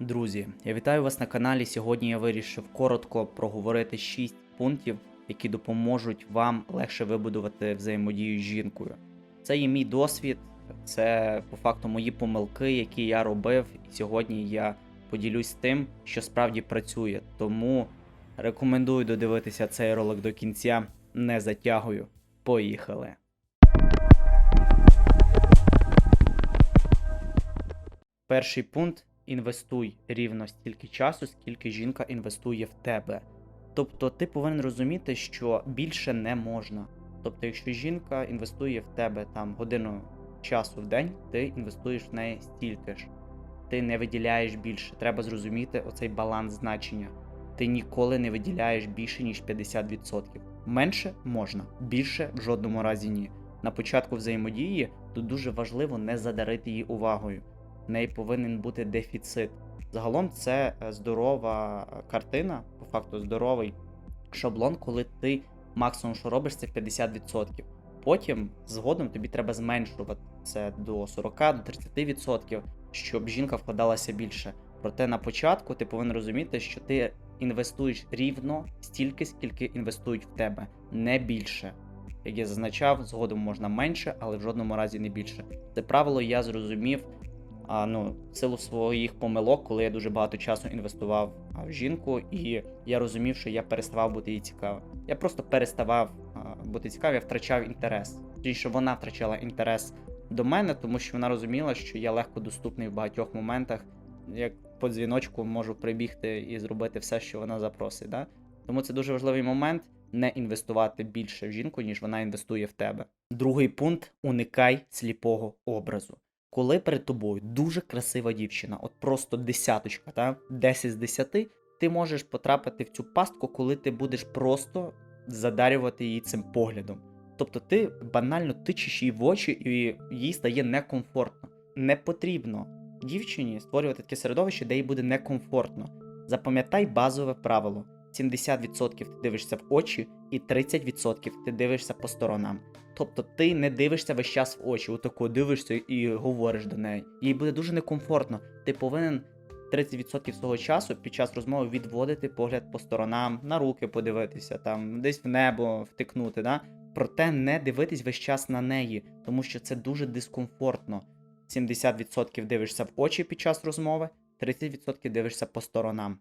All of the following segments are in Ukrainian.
Друзі, я вітаю вас на каналі. Сьогодні я вирішив коротко проговорити 6 пунктів, які допоможуть вам легше вибудувати взаємодію з жінкою. Це є мій досвід, це по факту мої помилки, які я робив, і сьогодні я поділюсь тим, що справді працює. Тому рекомендую додивитися цей ролик до кінця. Не затягую. Поїхали! Перший пункт інвестуй рівно стільки часу, скільки жінка інвестує в тебе. Тобто ти повинен розуміти, що більше не можна. Тобто, якщо жінка інвестує в тебе там годину часу в день, ти інвестуєш в неї стільки ж. Ти не виділяєш більше. Треба зрозуміти оцей баланс значення. Ти ніколи не виділяєш більше, ніж 50%. Менше можна, більше в жодному разі ні. На початку взаємодії тут дуже важливо не задарити її увагою в неї повинен бути дефіцит. Загалом це е, здорова картина, по факту здоровий шаблон, коли ти максимум, що робиш, це 50%. Потім згодом тобі треба зменшувати це до 40 до 30%, щоб жінка вкладалася більше. Проте на початку ти повинен розуміти, що ти інвестуєш рівно стільки, скільки інвестують в тебе, не більше. Як я зазначав, згодом можна менше, але в жодному разі не більше. Це правило я зрозумів а, ну, силу своїх помилок, коли я дуже багато часу інвестував в жінку, і я розумів, що я переставав бути їй цікавим. Я просто переставав бути цікавим, я втрачав інтерес. Точніше, вона втрачала інтерес до мене, тому що вона розуміла, що я легко доступний в багатьох моментах, як по дзвіночку можу прибігти і зробити все, що вона запросить. Да? Тому це дуже важливий момент. Не інвестувати більше в жінку, ніж вона інвестує в тебе. Другий пункт уникай сліпого образу коли перед тобою дуже красива дівчина, от просто десяточка, та 10 з 10, ти можеш потрапити в цю пастку, коли ти будеш просто задарювати її цим поглядом. Тобто ти банально тичиш її в очі, і їй стає некомфортно. Не потрібно дівчині створювати таке середовище, де їй буде некомфортно. Запам'ятай базове правило: 70% ти дивишся в очі, і 30% ти дивишся по сторонам. Тобто ти не дивишся весь час в очі, отако дивишся і говориш до неї. Їй буде дуже некомфортно. Ти повинен 30% свого часу під час розмови відводити погляд по сторонам, на руки подивитися, там десь в небо втикнути. Да? Проте не дивитись весь час на неї, тому що це дуже дискомфортно. 70% дивишся в очі під час розмови, 30% дивишся по сторонам.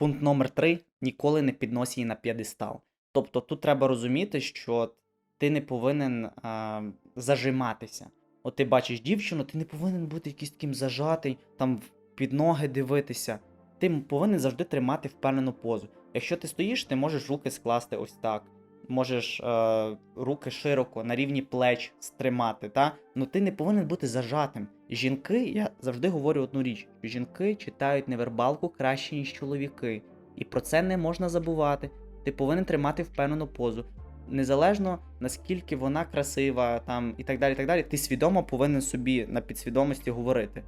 Пункт номер 3 ніколи не піднось її на п'єдестал. Тобто тут треба розуміти, що ти не повинен а, зажиматися. От ти бачиш дівчину, ти не повинен бути якийсь таким зажатий, там під ноги дивитися. Ти повинен завжди тримати впевнену позу. Якщо ти стоїш, ти можеш руки скласти ось так. Можеш е, руки широко на рівні плеч стримати, та? ну ти не повинен бути зажатим. Жінки, я завжди говорю одну річ: жінки читають невербалку краще, ніж чоловіки. І про це не можна забувати. Ти повинен тримати впевнену позу незалежно наскільки вона красива, там і так далі. так далі, Ти свідомо повинен собі на підсвідомості говорити.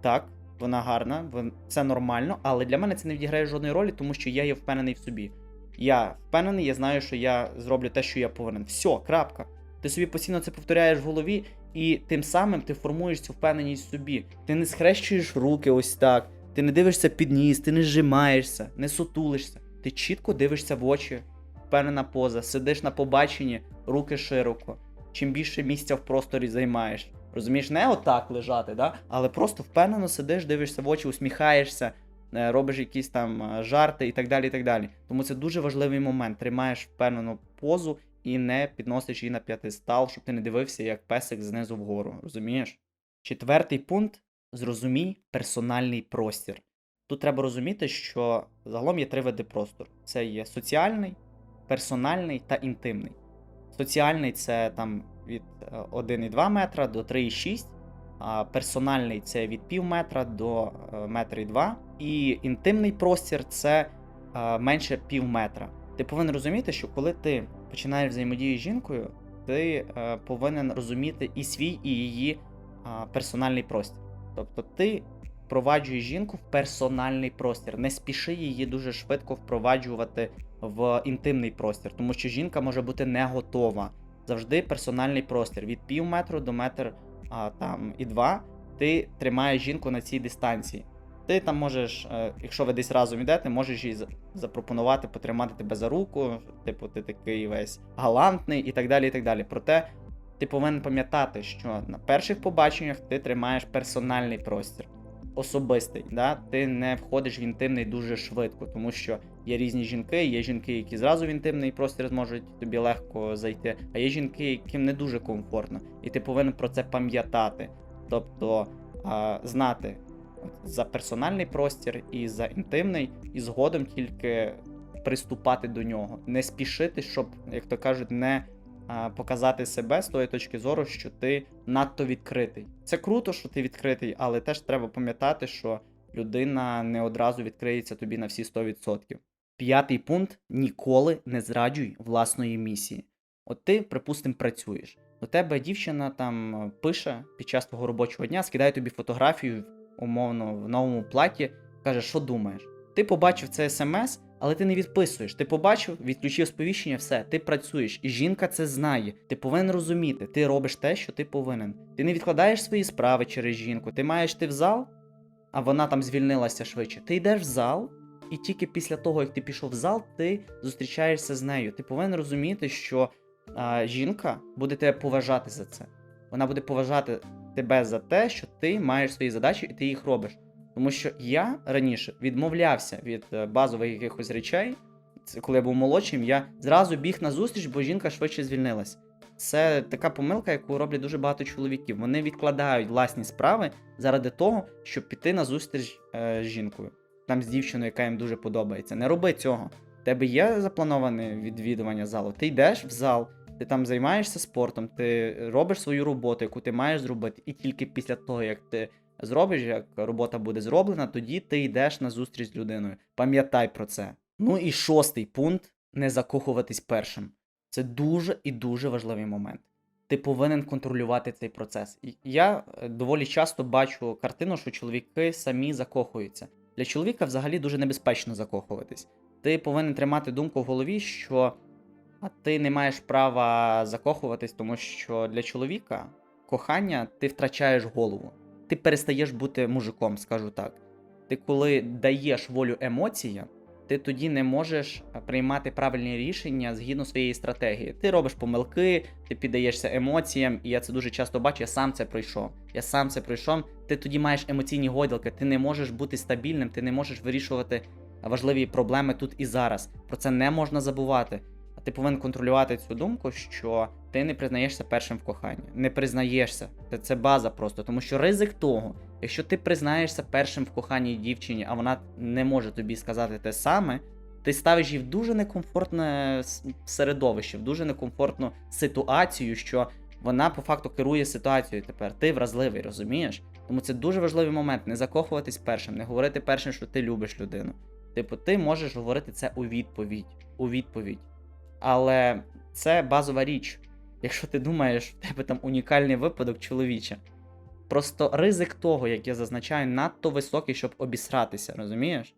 Так, вона гарна, це нормально, але для мене це не відіграє жодної ролі, тому що я є впевнений в собі. Я впевнений, я знаю, що я зроблю те, що я повинен. Все, крапка. Ти собі постійно це повторяєш в голові, і тим самим ти формуєш цю впевненість в собі. Ти не схрещуєш руки ось так, ти не дивишся під ніс, ти не зжимаєшся, не сутулишся. Ти чітко дивишся в очі впевнена поза, сидиш на побаченні, руки широко. Чим більше місця в просторі займаєш. Розумієш, не отак лежати, да? але просто впевнено сидиш, дивишся в очі, усміхаєшся, робиш якісь там е, жарти і так далі. і так далі. Тому це дуже важливий момент. Тримаєш впевнену позу і не підносиш її на п'ятистал, щоб ти не дивився як песик знизу вгору. Розумієш? Четвертий пункт зрозумій персональний простір. Тут треба розуміти, що загалом є три види простору: це є соціальний персональний та інтимний. Соціальний це там від 1,2 е, метра до 3,6, а персональний це від пів метра до е, метра і інтимний простір це е, менше пів метра. Ти повинен розуміти, що коли ти починаєш взаємодію з жінкою, ти повинен розуміти і свій, і її персональний простір. Тобто ти впроваджуєш жінку в персональний простір, не спіши її дуже швидко впроваджувати в інтимний простір, тому що жінка може бути не готова. Завжди персональний простір від пів метру до метр а, там і два. Ти тримаєш жінку на цій дистанції. Ти там можеш, е, якщо ви десь разом йдете, можеш їй запропонувати потримати тебе за руку, типу, ти такий весь галантний і так далі. і так далі. Проте ти повинен пам'ятати, що на перших побаченнях ти тримаєш персональний простір, особистий. Да? Ти не входиш в інтимний дуже швидко, тому що є різні жінки, є жінки, які зразу в інтимний простір зможуть тобі легко зайти, а є жінки, яким не дуже комфортно, і ти повинен про це пам'ятати. Тобто знати за персональний простір і за інтимний, і згодом тільки приступати до нього. Не спішити, щоб, як то кажуть, не показати себе з тої точки зору, що ти надто відкритий. Це круто, що ти відкритий, але теж треба пам'ятати, що людина не одразу відкриється тобі на всі 100%. П'ятий пункт: ніколи не зраджуй власної місії. От ти, припустимо, працюєш. До тебе дівчина там пише під час твого робочого дня, скидає тобі фотографію умовно в новому платі, каже, що думаєш. Ти побачив це смс, але ти не відписуєш. Ти побачив, відключив сповіщення, все, ти працюєш, і жінка це знає. Ти повинен розуміти, ти робиш те, що ти повинен. Ти не відкладаєш свої справи через жінку. Ти маєш ти в зал, а вона там звільнилася швидше. Ти йдеш в зал, і тільки після того, як ти пішов в зал, ти зустрічаєшся з нею. Ти повинен розуміти, що а, жінка буде тебе поважати за це. Вона буде поважати тебе за те, що ти маєш свої задачі і ти їх робиш. Тому що я раніше відмовлявся від е, базових якихось речей. Це коли я був молодшим, я зразу біг на зустріч, бо жінка швидше звільнилась. Це така помилка, яку роблять дуже багато чоловіків. Вони відкладають власні справи заради того, щоб піти на зустріч е, з жінкою, там з дівчиною, яка їм дуже подобається. Не роби цього. В тебе є заплановане відвідування залу. Ти йдеш в зал, ти там займаєшся спортом, ти робиш свою роботу, яку ти маєш зробити, і тільки після того, як ти зробиш, як робота буде зроблена, тоді ти йдеш на зустріч з людиною. Пам'ятай про це. Ну і шостий пункт не закохуватись першим. Це дуже і дуже важливий момент. Ти повинен контролювати цей процес. Я е, доволі часто бачу картину, що чоловіки самі закохуються. Для чоловіка взагалі дуже небезпечно закохуватись. Ти повинен тримати думку в голові, що а ти не маєш права закохуватись, тому що для чоловіка кохання ти втрачаєш голову. Ти перестаєш бути мужиком, скажу так. Ти коли даєш волю емоціям, ти тоді не можеш е, приймати правильні рішення згідно своєї стратегії. Ти робиш помилки, ти піддаєшся емоціям, і я це дуже часто бачу, я сам це пройшов. Я сам це пройшов. Ти тоді маєш емоційні гойдалки, ти не можеш бути стабільним, ти не можеш вирішувати важливі проблеми тут і зараз. Про це не можна забувати. Ти повинен контролювати цю думку, що ти не признаєшся першим в коханні. Не признаєшся. Це, це база просто, тому що ризик того, якщо ти признаєшся першим в коханні дівчині, а вона не може тобі сказати те саме, ти ставиш її в дуже некомфортне середовище, в дуже некомфортну ситуацію, що вона по факту керує ситуацією тепер. Ти вразливий, розумієш? Тому це дуже важливий момент. Не закохуватись першим, не говорити першим, що ти любиш людину. Типу, ти можеш говорити це у відповідь. У відповідь. Але це базова річ. Якщо ти думаєш, в тебе там унікальний випадок, чоловіче. Просто ризик того, як я зазначаю, надто високий, щоб обісратися, розумієш?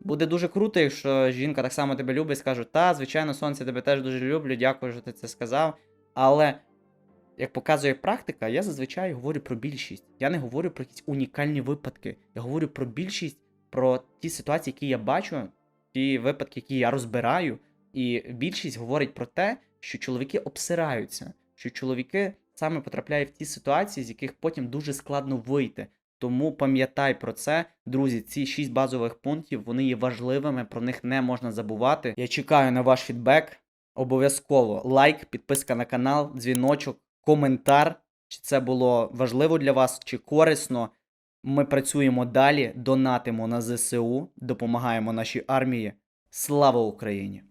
Буде дуже круто, якщо жінка так само тебе любить, скаже, та, звичайно, сонце, тебе теж дуже люблю, дякую, що ти це сказав. Але, як показує практика, я зазвичай говорю про більшість. Я не говорю про якісь унікальні випадки. Я говорю про більшість, про ті ситуації, які я бачу, ті випадки, які я розбираю. І більшість говорить про те, що чоловіки обсираються, що чоловіки саме потрапляють в ті ситуації, з яких потім дуже складно вийти. Тому пам'ятай про це, друзі. Ці шість базових пунктів вони є важливими, про них не можна забувати. Я чекаю на ваш фідбек. Обов'язково лайк, підписка на канал, дзвіночок, коментар. Чи це було важливо для вас, чи корисно. Ми працюємо далі, донатимо на ЗСУ, допомагаємо нашій армії. Слава Україні!